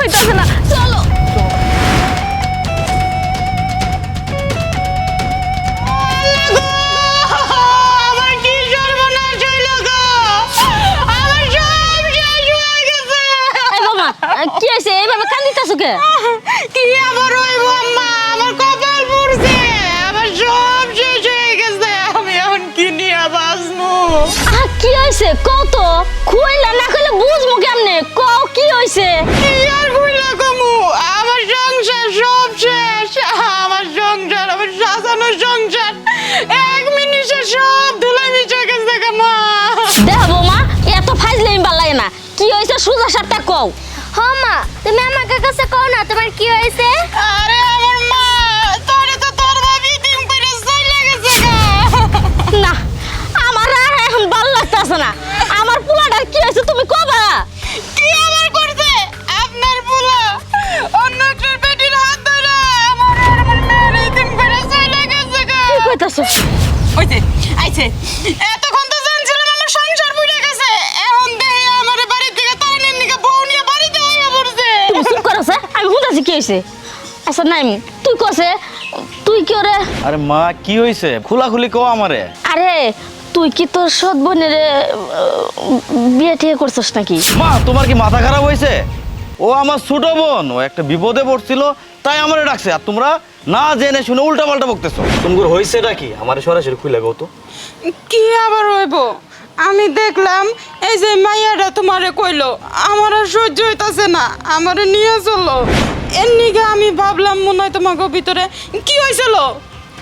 হইতাছে না। চলো। কি হয়ে হয়েছে এইভাবে কান্দিতেছো কে? কি আবার আহ, কি হয়েছে? কত খুইলা না কইলে বুঝব কেমনে? কও কি হয়েছে? কি আর কইলা কমু? আমার সংসার সব শেষ। আমার সংসার আমার সাজানো সংসার। এক মিনিটে সব ধুলাই মিশে গেছে গো মা দেখ বৌমা এত ফাইজলে ভালো লাগে না। কি হয়েছে সোজা সাপটা কও। হ্যাঁ মা তুমি আমাকে কাছে কও না তোমার কি হয়েছে? আরে আমার মা আমি কি হয়েছে আচ্ছা নাই তুই কছে তুই কি ওরে আরে মা কি হয়েছে খোলাখুলি কও আমারে আরে তুই কি তোর সৎ বোনের বিয়ে ঠিক করছিস নাকি? মা তোমার কি মাথা খারাপ হয়েছে ও আমার ছোট বোন ও একটা বিপদে পড়ছিল তাই আমারে ডাকছে আর তোমরা না জেনে শুনে উল্টা পাল্টা বকতেছো। তোমার হয়েছেটা নাকি আমার সরাসরি খুলে গো তো? কি আবার হইব? আমি দেখলাম এই যে মাইয়াটা তোমারে কইলো আমার আর সহ্য হইতাছে না আমারে নিয়ে চলো। এর নিকে আমি ভাবলাম মনে হয় তোমাকে ভিতরে কি হয়েছিল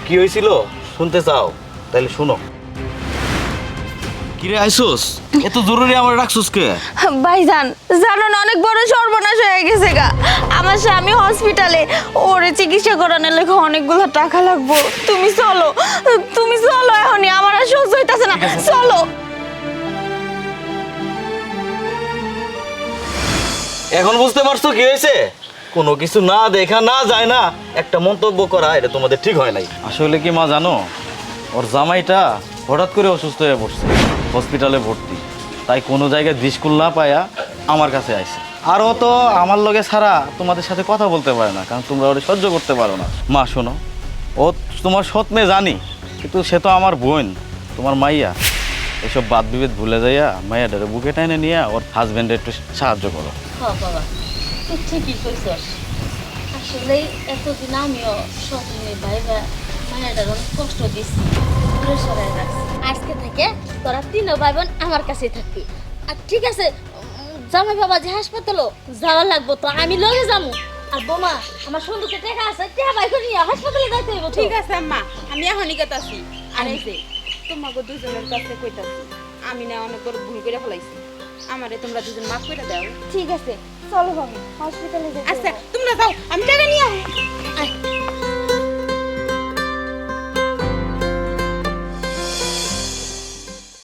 কি হয়েছিল শুনতে চাও তাহলে শুনো। কিরে আইসোস এত জরুরি আমার কে? ভাইজান জানো না অনেক বড় সর্বনাশ হয়ে গেছে গা। আমার স্বামী হসপিটালে ওরে চিকিৎসা করানোর লেগে অনেকগুলো টাকা লাগবো। তুমি চলো তুমি চলো এখনই আমার আর সহ্য হইতাছে না। এখন বুঝতে পারছ কি হয়েছে? কোনো কিছু না দেখা, না যায় না, একটা মন্তব্য করা, এটা তোমাদের ঠিক হয় নাই। আসলে কি মা জানো? ওর জামাইটা হঠাৎ করে অসুস্থ হয়ে পড়ছে, হসপিটালে ভর্তি। তাই কোনো জায়গায় দিশকুল না পায়া আমার কাছে আইছে। আর ও তো আমার লগে ছাড়া তোমাদের সাথে কথা বলতে পারে না, কারণ তোমরা ওটা সহ্য করতে পারো না। মা, শোনো, ও তোমার সৎ মেয়ে জানি, কিন্তু সে তো আমার বোন, তোমার মাইয়া। এসব বাদ বিভেদ ভুলে যাইয়া মাইয়াটারে বুকে টাইনে নিয়ে ওর হাজবেন্ডে একটু সাহায্য করো। হ্যাঁ বাবা তুই ঠিকই কইছস আসলে এতদিন আমিও স্বপ্নে ভাইবা মায়ের অনেক কষ্ট রাখছি আজকে থেকে তোরা তিনও ভাই বোন আমার কাছেই থাকবি আর ঠিক আছে জামাই বাবা যে হাসপাতালও যাওয়া লাগবো তো আমি লগে যাব আর বোমা আমার সন্দুকে টাকা আছে টাকা বাই করে নিয়ে হাসপাতালে যাইতে হইব ঠিক আছে আম্মা আমি এখনই গেতাছি আর এই যে তোমাকে দুজনের কাছে কইতাছি আমি না অনেক বড় ভুল করে ফেলাইছি আমারে তোমরা দুজন মাফ করে দাও। ঠিক আছে চলো ভাবি হসপিটালে আচ্ছা তোমরা যাও আমি টাকা নিয়ে আয়।